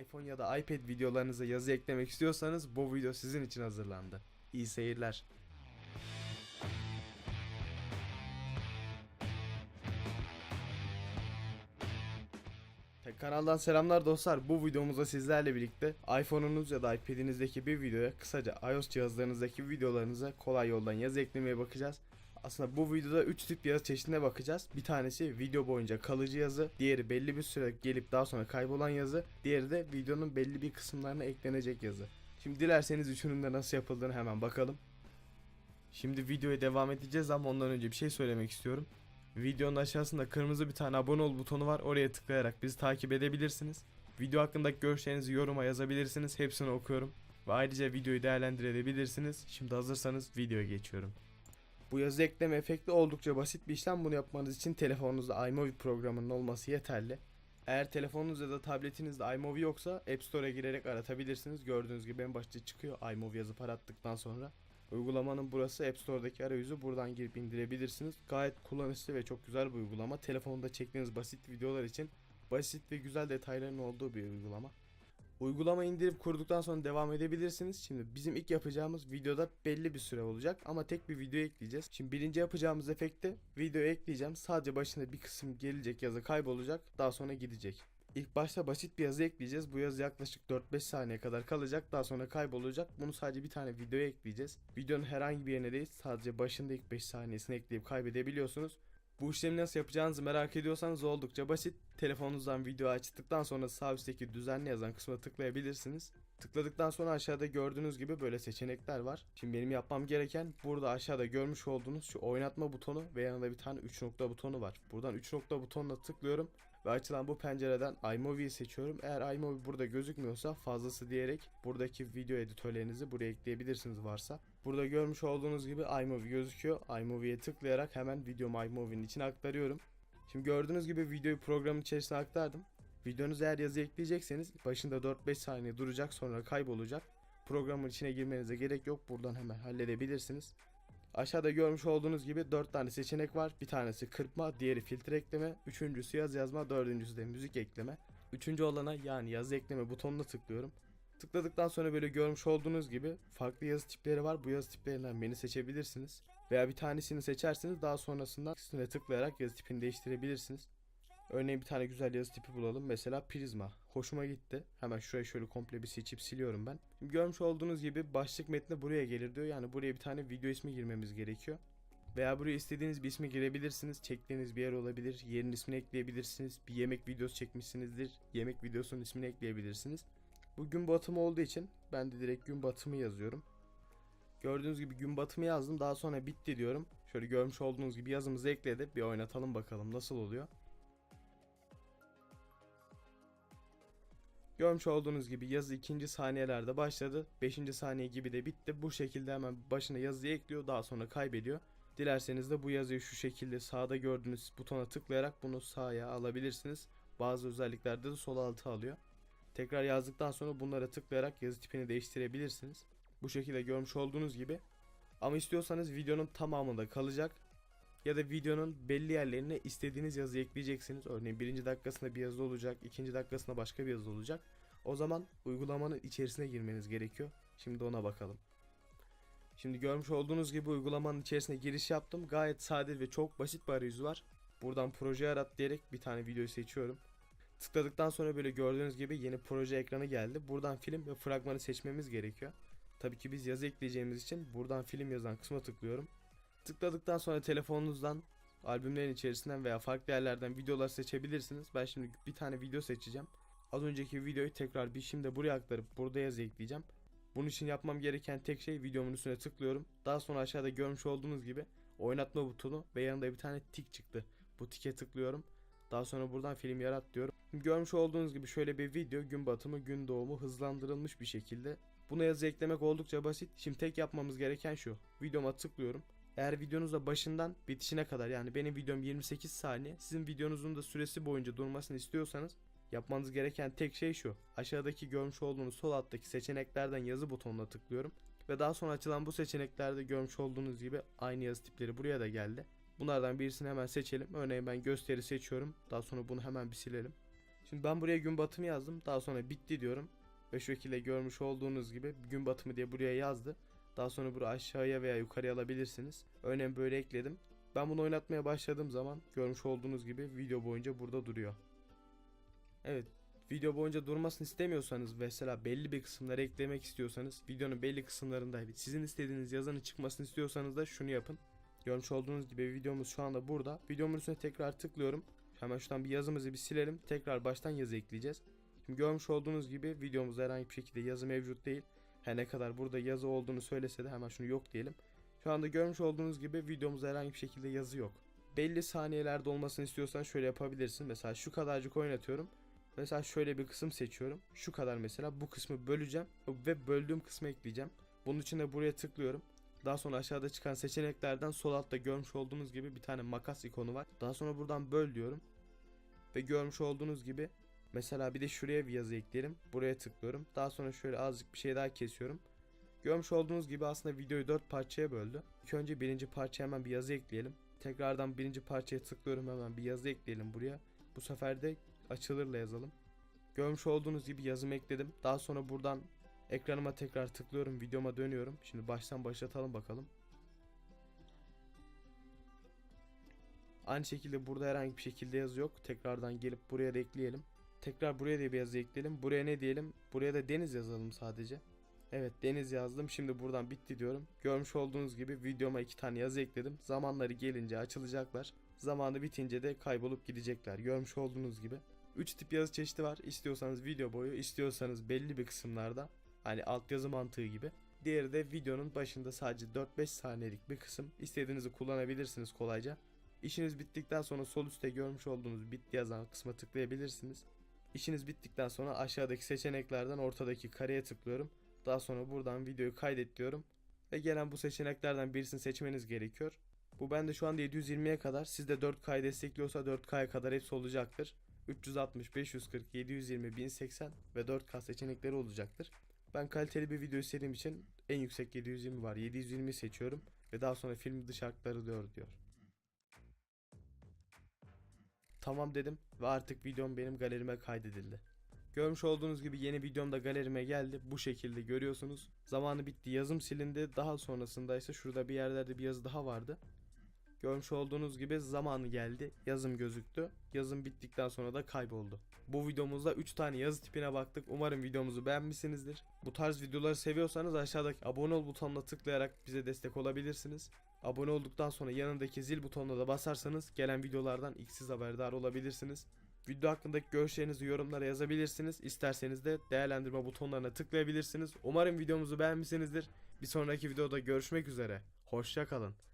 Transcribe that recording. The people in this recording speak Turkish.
iPhone ya da iPad videolarınıza yazı eklemek istiyorsanız bu video sizin için hazırlandı. İyi seyirler. Tek kanaldan selamlar dostlar. Bu videomuzda sizlerle birlikte iPhone'unuz ya da iPad'inizdeki bir videoya kısaca iOS cihazlarınızdaki videolarınıza kolay yoldan yazı eklemeye bakacağız. Aslında bu videoda 3 tip yazı çeşidine bakacağız. Bir tanesi video boyunca kalıcı yazı, diğeri belli bir süre gelip daha sonra kaybolan yazı, diğeri de videonun belli bir kısımlarına eklenecek yazı. Şimdi dilerseniz üçünün de nasıl yapıldığını hemen bakalım. Şimdi videoya devam edeceğiz ama ondan önce bir şey söylemek istiyorum. Videonun aşağısında kırmızı bir tane abone ol butonu var. Oraya tıklayarak bizi takip edebilirsiniz. Video hakkındaki görüşlerinizi yoruma yazabilirsiniz. Hepsini okuyorum. Ve ayrıca videoyu değerlendirebilirsiniz. Şimdi hazırsanız videoya geçiyorum. Bu yazı ekleme efekti oldukça basit bir işlem. Bunu yapmanız için telefonunuzda iMovie programının olması yeterli. Eğer telefonunuz ya da tabletinizde iMovie yoksa App Store'a girerek aratabilirsiniz. Gördüğünüz gibi en başta çıkıyor iMovie yazıp arattıktan sonra. Uygulamanın burası App Store'daki arayüzü buradan girip indirebilirsiniz. Gayet kullanışlı ve çok güzel bir uygulama. Telefonda çektiğiniz basit videolar için basit ve güzel detayların olduğu bir uygulama. Uygulama indirip kurduktan sonra devam edebilirsiniz. Şimdi bizim ilk yapacağımız videoda belli bir süre olacak ama tek bir video ekleyeceğiz. Şimdi birinci yapacağımız efekte video ekleyeceğim. Sadece başında bir kısım gelecek yazı kaybolacak. Daha sonra gidecek. İlk başta basit bir yazı ekleyeceğiz. Bu yazı yaklaşık 4-5 saniye kadar kalacak. Daha sonra kaybolacak. Bunu sadece bir tane videoya ekleyeceğiz. Videonun herhangi bir yerine değil sadece başında ilk 5 saniyesini ekleyip kaybedebiliyorsunuz. Bu işlemi nasıl yapacağınızı merak ediyorsanız oldukça basit. Telefonunuzdan video açtıktan sonra sağ üstteki düzenli yazan kısma tıklayabilirsiniz. Tıkladıktan sonra aşağıda gördüğünüz gibi böyle seçenekler var. Şimdi benim yapmam gereken burada aşağıda görmüş olduğunuz şu oynatma butonu ve yanında bir tane 3 nokta butonu var. Buradan 3 nokta butonuna tıklıyorum ve açılan bu pencereden iMovie'yi seçiyorum. Eğer iMovie burada gözükmüyorsa fazlası diyerek buradaki video editörlerinizi buraya ekleyebilirsiniz varsa. Burada görmüş olduğunuz gibi iMovie gözüküyor. iMovie'ye tıklayarak hemen videomu iMovie'nin içine aktarıyorum. Şimdi gördüğünüz gibi videoyu programın içerisine aktardım. Videonuz eğer yazı ekleyecekseniz başında 4-5 saniye duracak sonra kaybolacak. Programın içine girmenize gerek yok. Buradan hemen halledebilirsiniz. Aşağıda görmüş olduğunuz gibi 4 tane seçenek var. Bir tanesi kırpma, diğeri filtre ekleme, üçüncüsü yaz yazma, dördüncüsü de müzik ekleme. Üçüncü olana yani yazı ekleme butonuna tıklıyorum. Tıkladıktan sonra böyle görmüş olduğunuz gibi farklı yazı tipleri var. Bu yazı tiplerinden birini seçebilirsiniz. Veya bir tanesini seçerseniz daha sonrasında üstüne tıklayarak yazı tipini değiştirebilirsiniz. Örneğin bir tane güzel yazı tipi bulalım. Mesela prizma. Hoşuma gitti. Hemen şurayı şöyle komple bir seçip siliyorum ben. Şimdi görmüş olduğunuz gibi başlık metni buraya gelir diyor. Yani buraya bir tane video ismi girmemiz gerekiyor. Veya buraya istediğiniz bir ismi girebilirsiniz. Çektiğiniz bir yer olabilir. Yerin ismini ekleyebilirsiniz. Bir yemek videosu çekmişsinizdir. Yemek videosunun ismini ekleyebilirsiniz. Bu gün batımı olduğu için ben de direkt gün batımı yazıyorum. Gördüğünüz gibi gün batımı yazdım. Daha sonra bitti diyorum. Şöyle görmüş olduğunuz gibi yazımızı ekledi. Bir oynatalım bakalım nasıl oluyor. Görmüş olduğunuz gibi yazı ikinci saniyelerde başladı. Beşinci saniye gibi de bitti. Bu şekilde hemen başına yazıyı ekliyor. Daha sonra kaybediyor. Dilerseniz de bu yazıyı şu şekilde sağda gördüğünüz butona tıklayarak bunu sağa alabilirsiniz. Bazı özelliklerde de sol alta alıyor. Tekrar yazdıktan sonra bunlara tıklayarak yazı tipini değiştirebilirsiniz. Bu şekilde görmüş olduğunuz gibi. Ama istiyorsanız videonun tamamında kalacak. Ya da videonun belli yerlerine istediğiniz yazıyı ekleyeceksiniz. Örneğin birinci dakikasında bir yazı olacak, ikinci dakikasında başka bir yazı olacak. O zaman uygulamanın içerisine girmeniz gerekiyor. Şimdi ona bakalım. Şimdi görmüş olduğunuz gibi uygulamanın içerisine giriş yaptım. Gayet sade ve çok basit bir arayüzü var. Buradan proje arat diyerek bir tane videoyu seçiyorum. Tıkladıktan sonra böyle gördüğünüz gibi yeni proje ekranı geldi. Buradan film ve fragmanı seçmemiz gerekiyor. Tabii ki biz yazı ekleyeceğimiz için buradan film yazan kısma tıklıyorum. Tıkladıktan sonra telefonunuzdan albümlerin içerisinden veya farklı yerlerden videolar seçebilirsiniz. Ben şimdi bir tane video seçeceğim. Az önceki videoyu tekrar bir şimdi buraya aktarıp burada yazı ekleyeceğim. Bunun için yapmam gereken tek şey videomun üstüne tıklıyorum. Daha sonra aşağıda görmüş olduğunuz gibi oynatma butonu ve yanında bir tane tik çıktı. Bu tike tıklıyorum. Daha sonra buradan film yarat diyorum. Görmüş olduğunuz gibi şöyle bir video gün batımı gün doğumu hızlandırılmış bir şekilde. Buna yazı eklemek oldukça basit. Şimdi tek yapmamız gereken şu. Videoma tıklıyorum. Eğer videonuzda başından bitişine kadar yani benim videom 28 saniye sizin videonuzun da süresi boyunca durmasını istiyorsanız yapmanız gereken tek şey şu. Aşağıdaki görmüş olduğunuz sol alttaki seçeneklerden yazı butonuna tıklıyorum. Ve daha sonra açılan bu seçeneklerde görmüş olduğunuz gibi aynı yazı tipleri buraya da geldi. Bunlardan birisini hemen seçelim. Örneğin ben gösteri seçiyorum. Daha sonra bunu hemen bir silelim. Şimdi ben buraya gün batımı yazdım. Daha sonra bitti diyorum. Ve şu şekilde görmüş olduğunuz gibi gün batımı diye buraya yazdı. Daha sonra burayı aşağıya veya yukarıya alabilirsiniz. Örneğin böyle ekledim. Ben bunu oynatmaya başladığım zaman görmüş olduğunuz gibi video boyunca burada duruyor. Evet video boyunca durmasını istemiyorsanız mesela belli bir kısımları eklemek istiyorsanız videonun belli kısımlarında sizin istediğiniz yazının çıkmasını istiyorsanız da şunu yapın. Görmüş olduğunuz gibi videomuz şu anda burada. Videomun üstüne tekrar tıklıyorum. Hemen şuradan bir yazımızı bir silelim. Tekrar baştan yazı ekleyeceğiz. Şimdi görmüş olduğunuz gibi videomuzda herhangi bir şekilde yazı mevcut değil. Her ne kadar burada yazı olduğunu söylese de hemen şunu yok diyelim. Şu anda görmüş olduğunuz gibi videomuzda herhangi bir şekilde yazı yok. Belli saniyelerde olmasını istiyorsan şöyle yapabilirsin. Mesela şu kadarcık oynatıyorum. Mesela şöyle bir kısım seçiyorum. Şu kadar mesela bu kısmı böleceğim ve böldüğüm kısmı ekleyeceğim. Bunun için de buraya tıklıyorum. Daha sonra aşağıda çıkan seçeneklerden sol altta görmüş olduğunuz gibi bir tane makas ikonu var. Daha sonra buradan böl diyorum. Ve görmüş olduğunuz gibi mesela bir de şuraya bir yazı ekleyelim. Buraya tıklıyorum. Daha sonra şöyle azıcık bir şey daha kesiyorum. Görmüş olduğunuz gibi aslında videoyu 4 parçaya böldü. İlk önce birinci parçaya hemen bir yazı ekleyelim. Tekrardan birinci parçaya tıklıyorum hemen bir yazı ekleyelim buraya. Bu sefer de açılırla yazalım. Görmüş olduğunuz gibi yazımı ekledim. Daha sonra buradan ekranıma tekrar tıklıyorum. Videoma dönüyorum. Şimdi baştan başlatalım bakalım. Aynı şekilde burada herhangi bir şekilde yazı yok. Tekrardan gelip buraya da ekleyelim. Tekrar buraya da bir yazı ekleyelim. Buraya ne diyelim? Buraya da deniz yazalım sadece. Evet deniz yazdım. Şimdi buradan bitti diyorum. Görmüş olduğunuz gibi videoma iki tane yazı ekledim. Zamanları gelince açılacaklar. Zamanı bitince de kaybolup gidecekler. Görmüş olduğunuz gibi. 3 tip yazı çeşidi var. İstiyorsanız video boyu, istiyorsanız belli bir kısımlarda. Hani altyazı mantığı gibi. Diğeri de videonun başında sadece 4-5 saniyelik bir kısım. İstediğinizi kullanabilirsiniz kolayca. İşiniz bittikten sonra sol üstte görmüş olduğunuz bitti yazan kısma tıklayabilirsiniz. İşiniz bittikten sonra aşağıdaki seçeneklerden ortadaki kareye tıklıyorum. Daha sonra buradan videoyu kaydet diyorum. Ve gelen bu seçeneklerden birisini seçmeniz gerekiyor. Bu bende şu anda 720'ye kadar. Sizde 4K destekliyorsa 4K'ya kadar hepsi olacaktır. 360, 540, 720, 1080 ve 4K seçenekleri olacaktır. Ben kaliteli bir video istediğim için en yüksek 720 var. 720 seçiyorum ve daha sonra film dışı hakları diyor diyor. Tamam dedim ve artık videom benim galerime kaydedildi. Görmüş olduğunuz gibi yeni videom da galerime geldi. Bu şekilde görüyorsunuz. Zamanı bitti. Yazım silindi. Daha sonrasında ise şurada bir yerlerde bir yazı daha vardı. Görmüş olduğunuz gibi zamanı geldi. Yazım gözüktü. Yazım bittikten sonra da kayboldu. Bu videomuzda 3 tane yazı tipine baktık. Umarım videomuzu beğenmişsinizdir. Bu tarz videoları seviyorsanız aşağıdaki abone ol butonuna tıklayarak bize destek olabilirsiniz. Abone olduktan sonra yanındaki zil butonuna da basarsanız gelen videolardan ilk haberdar olabilirsiniz. Video hakkındaki görüşlerinizi yorumlara yazabilirsiniz. İsterseniz de değerlendirme butonlarına tıklayabilirsiniz. Umarım videomuzu beğenmişsinizdir. Bir sonraki videoda görüşmek üzere. Hoşçakalın.